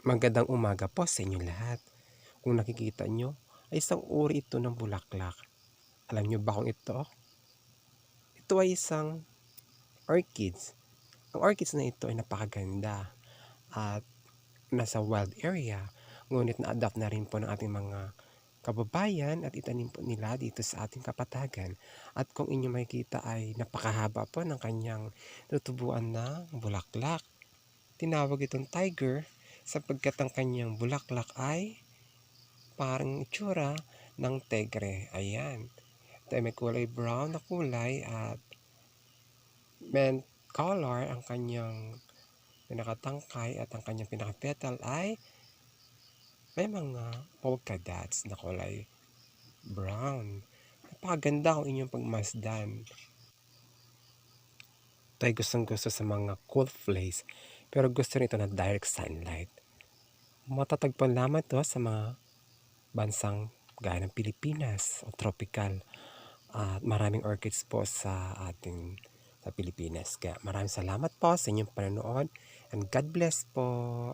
Magandang umaga po sa inyong lahat. Kung nakikita nyo, ay isang uri ito ng bulaklak. Alam nyo ba kung ito? Ito ay isang orchids. Ang orchids na ito ay napakaganda at nasa wild area. Ngunit na-adapt na rin po ng ating mga kababayan at itanim po nila dito sa ating kapatagan. At kung inyo makikita ay napakahaba po ng kanyang tutubuan ng bulaklak. Tinawag itong tiger sapagkat ang kanyang bulaklak ay parang itsura ng tegre. Ayan. Ito ay may kulay brown na kulay at mint color ang kanyang pinakatangkay at ang kanyang pinakapetal ay may mga polka dots na kulay brown. Napakaganda kung inyong pagmasdan. Ay gustong gusto sa mga cool place pero gusto nito na direct sunlight. Matatagpuan lamang ito sa mga bansang gaya ng Pilipinas o tropical. At maraming orchids po sa ating sa Pilipinas. Kaya maraming salamat po sa inyong panonood and God bless po.